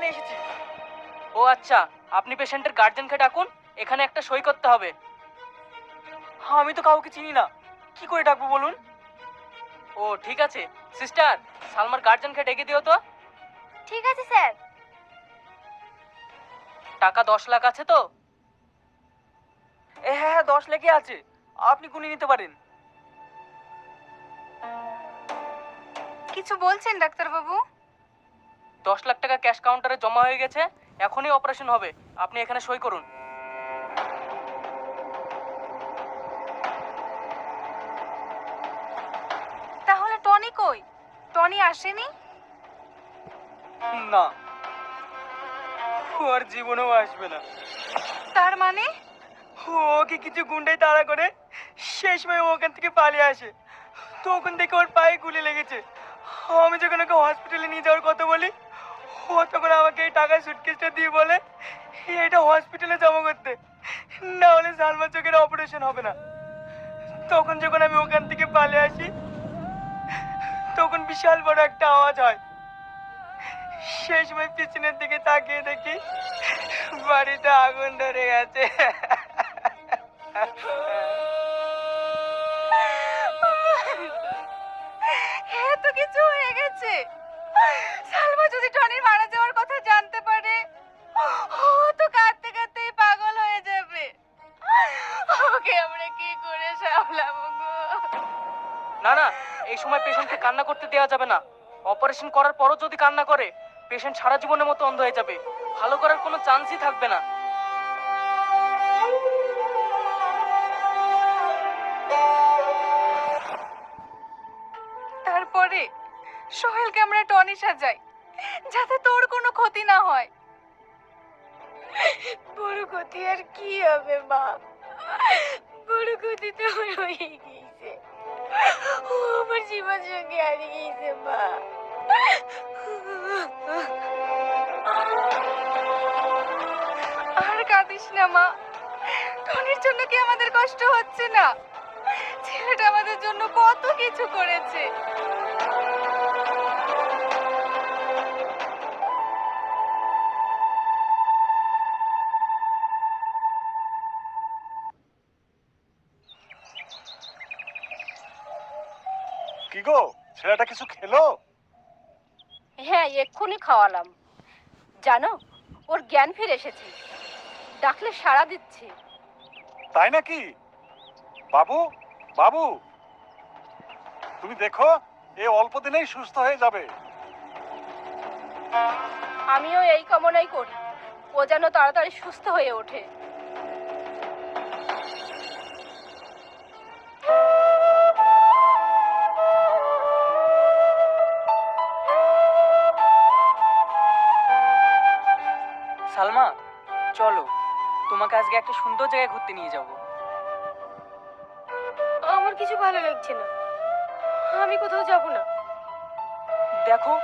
এখানে এসেছি। ও আচ্ছা আপনি পেশেন্টের গার্জেনকে ডাকুন এখানে একটা সই করতে হবে। হ্যাঁ আমি তো কাউকে চিনি না। কি করে ডাকবো বলুন? ও ঠিক আছে। সিস্টার সালমার গার্জেনকে ডেকে দিও তো। ঠিক আছে স্যার। টাকা দশ লাখ আছে তো? এ হ্যাঁ হ্যাঁ দশ লেগে আছে। আপনি গুনে নিতে পারেন। কিছু বলছেন ডাক্তারবাবু? দশ লাখ টাকা ক্যাশ কাউন্টারে জমা হয়ে গেছে এখনই অপারেশন হবে। আপনি এখানে সই করুন। তাহলে টনি কই? টনি আসেনি? না। ও আর জীবনেও আসবে না। তার মানে? ওকে কিছু গুন্ডাই তাড়া করে শেষ ও ওখান থেকে পালিয়ে আসে। তখন থেকে ওর পায়ে গুলি লেগেছে। আমি যখন ওকে হসপিটালে নিয়ে যাওয়ার কথা বলি ও তখন আমাকে এই টাকার সুটকেসটা দিয়ে বলে? এটা হসপিটালে জমা করতে। না হলে সালমা চোখের অপারেশন হবে না। তখন যখন আমি ওখান থেকে পালিয়ে আসি, তখন বিশাল বড় একটা আওয়াজ হয়। সেই সময় পিছনের দিকে তাকিয়ে দেখি, বাড়িতে আগুন ধরে গেছে। না না, এই সময় পেশেন্টকে কান্না করতে দেওয়া যাবে না। অপারেশন করার পরও যদি কান্না করে, পেশেন্ট সারা জীবনের মতো অন্ধ হয়ে যাবে। ভালো করার কোনো চান্সই থাকবে না। তারপরে সোহেলকে আমরা টনি সাজাই, যাতে তোর কোনো ক্ষতি না হয়। বড় ক্ষতি আর কি হবে, মা? বড় ক্ষতি তো হয়ে গিয়েছে। ও আমার জীবন সঙ্গে হারিয়ে গিয়েছে, মা। আর কাঁদিস না, মা। টনির জন্য কি আমাদের কষ্ট হচ্ছে না? ছেলেটা আমাদের জন্য কত কিছু করেছে। কি গো? ছেলেটা কিছু খেলো? হ্যাঁ এক্ষুনি খাওয়ালাম। জানো ওর জ্ঞান ফিরে এসেছে। ডাকলে সাড়া দিচ্ছে। তাই নাকি? বাবু বাবু! তুমি দেখো এ অল্প দিনেই সুস্থ হয়ে যাবে। আমিও এই কামনাই করি। ও যেন তাড়াতাড়ি সুস্থ হয়ে ওঠে। আজকে একটা সুন্দর জায়গায় ঘুরতে নিয়ে যাব। আমার কিছু ভালো লাগছে না। আমি কোথাও যাব না। দেখো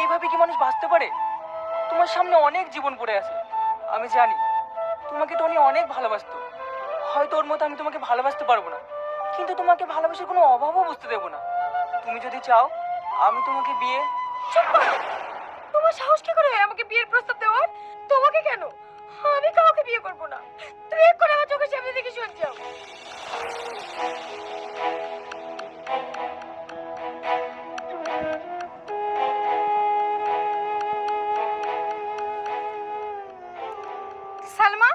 এইভাবে কি মানুষ বাঁচতে পারে? তোমার সামনে অনেক জীবন পড়ে আছে। আমি জানি তোমাকে টনি অনেক ভালোবাসতো। হয়তো ওর মতো আমি তোমাকে ভালোবাসতে পারব না। কিন্তু তোমাকে ভালোবাসার কোনো অভাবও বুঝতে দেবো না। তুমি যদি চাও আমি তোমাকে বিয়ে তোমার সাহস কি করে আমাকে বিয়ের প্রস্তাব দেওয়ার? তোমাকে কেন? আমি কাউকে বিয়ে করব না। তুমি এক করে আমার চোখের সামনে থেকে সরে যাও সালমা,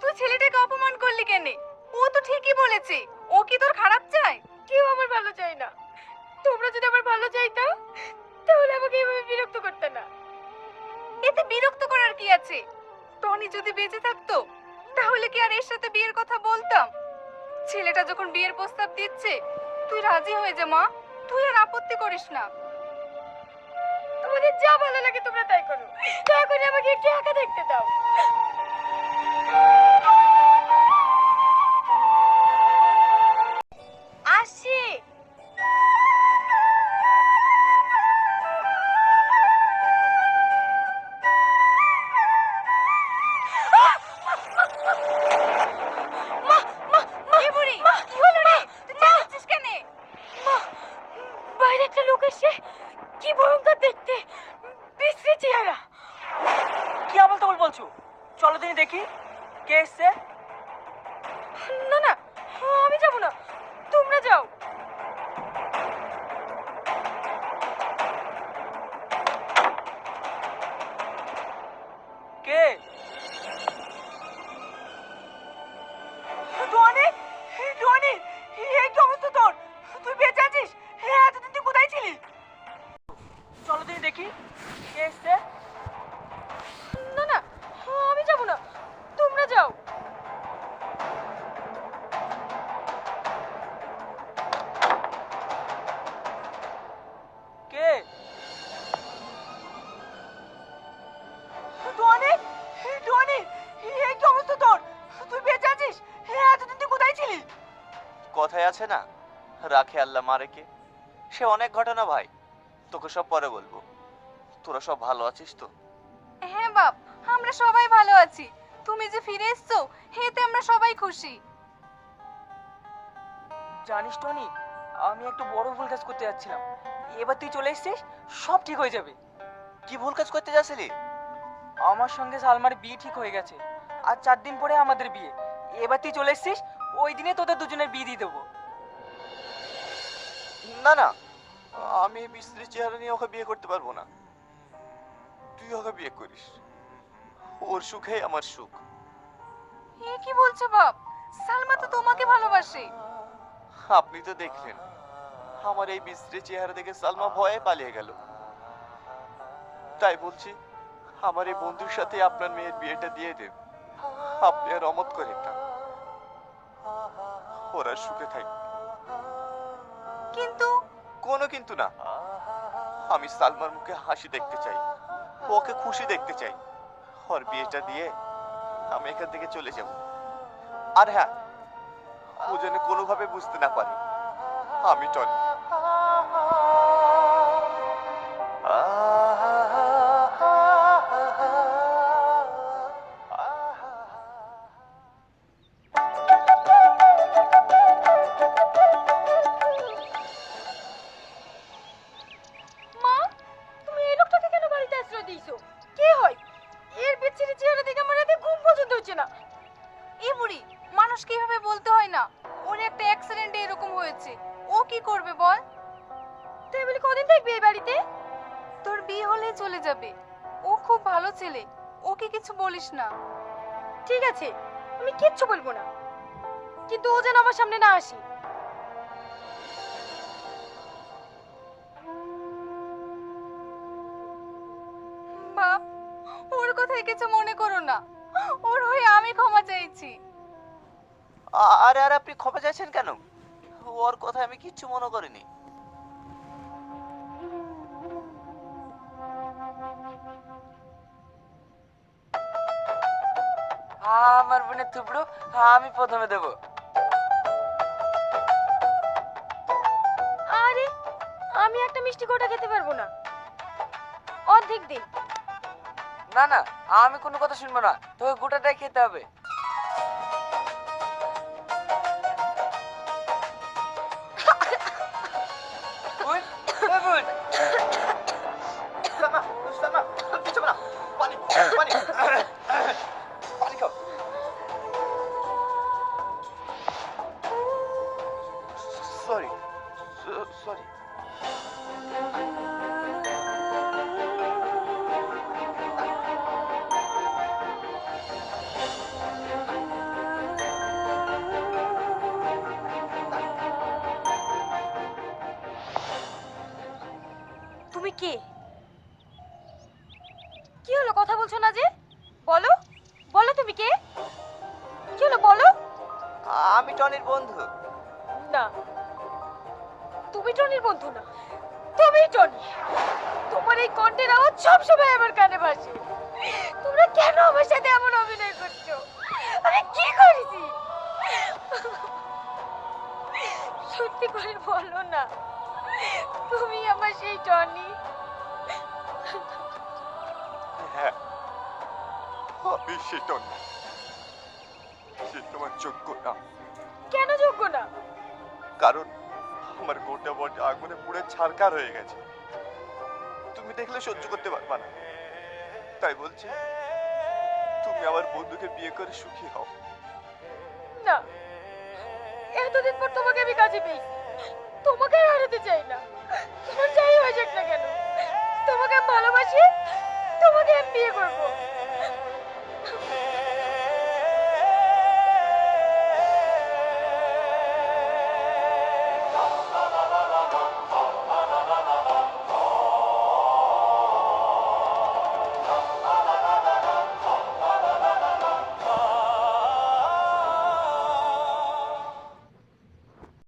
তুই ছেলেটাকে অপমান করলি কেন? ও তো ঠিকই বলেছে। ও কি তোর খারাপ চায়? কেউ আমার ভালো চায় না। তোমরা যদি আমার ভালো চাইতা, তাহলে আমাকে এভাবে বিরক্ত করতে না। এতে বিরক্ত করার কি আছে? টনি যদি বেঁচে থাকতো, তাহলে কি আর এর সাথে বিয়ের কথা বলতাম? ছেলেটা যখন বিয়ের প্রস্তাব দিচ্ছে, তুই রাজি হয়ে যা মা, তুই আর আপত্তি করিস না। তোমাদের যা ভালো লাগে তোমরা তাই করো। দয়া করে আমাকে একটু একা দেখতে দাও। বাইরে চেহারা। কি ভয়ঙ্কর দেখতে বলছো? চলো তুমি দেখি। কে এসছে? না না, আমি যাব না। তোমরা যাও। কে? আছে না? রাখে আল্লাহ মারেকে। সে অনেক ঘটনা ভাই তোকে সব পরে বলব। তোরা সব ভালো আছিস তো? হ্যাঁ বাপ আমরা সবাই ভালো আছি। তুমি যে ফিরে এসছো হেতে আমরা সবাই খুশি। জানিস টনি আমি একটা বড় ভুল কাজ করতে যাচ্ছিলাম। এবার তুই চলে এসেছিস সব ঠিক হয়ে যাবে। কি ভুল কাজ করতে যাচ্ছিলি? আমার সঙ্গে সালমার বিয়ে ঠিক হয়ে গেছে আর চার দিন পরে আমাদের বিয়ে। এবার তুই চলে এসেছিস ওই দিনে তোদের দুজনের বিয়ে দিয়ে দেবো। না না। আমি এই চেহারা নিয়ে ওকে বিয়ে করতে পারব না। তুই ওকে বিয়ে করিস। ওর সুখেই আমার সুখ। এ কি বলছো বাপ? সালমা তো তোমাকে ভালোবাসে। আপনি তো দেখলেন আমার এই বিশ্রী চেহারা দেখে সালমা ভয়ে পালিয়ে গেল। তাই বলছি আমার এই বন্ধুর সাথে আপনার মেয়ের বিয়েটা দিয়ে দেন। আপনি আর অমত করেন না। ওরা সুখে থাক কিন্তু? কোনো কিন্তু না। আমি সালমার মুখে হাসি দেখতে চাই। ওকে খুশি দেখতে চাই। ওর বিয়েটা দিয়ে আমি এখান থেকে চলে যাব। আর হ্যাঁ ও যেন কোনোভাবে বুঝতে না পারে। আমি টনি। ও কি করবে বল? তুই বলি কদিন থাকবি এই বাড়িতে? তোর বিয়ে হলে চলে যাবে। ও খুব ভালো ছেলে। ওকে কিছু বলিস না। ঠিক আছে, আমি কিচ্ছু বলব না। কিন্তু ও যেন আমার সামনে না আসি। বাপ, ওর কথায় কিছু মনে করো না। ওর হয়ে আমি ক্ষমা চাইছি। আরে আরে, আপনি ক্ষমা চাইছেন কেন? ওর কথা আমি কিচ্ছু মনে করিনি। আমার বোনের থুবড়ো আমি প্রথমে দেবো। আরে আমি একটা মিষ্টি কোটা খেতে পারব না। অর্ধেক দিন না না আমি কোনো কথা শুনব না। তোকে গোটাটাই খেতে হবে। আমি টনির বন্ধু। না। তুমি টনির বন্ধু না। তুমি টনি। তোমার এই কণ্ঠের আওয়াজ সবসময় আমার কানে ভাসে। তোমরা কেন আমার সাথে এমন অভিনয় করছ? আমি কি করেছি? সত্যি করে বলো না। তুমি আমার সেই টনি। হ্যাঁ আমি সে টনি। সে তোমার যোগ্য না কেন যোগ্য না? কারণ আমার গোটা বডি আগুনে পুড়ে ছারকার হয়ে গেছে। তুমি দেখলে সহ্য করতে পারবা না। তাই বলছি তুমি আমার বন্ধুকে বিয়ে করে সুখী হও। না এতদিন পর তোমাকে আমি কাজে পেয়ে তোমাকে হারাতে চাই না। তোমার যাই হয়ে যাক না কেন তোমাকে ভালোবাসি তোমাকে আমি বিয়ে করব।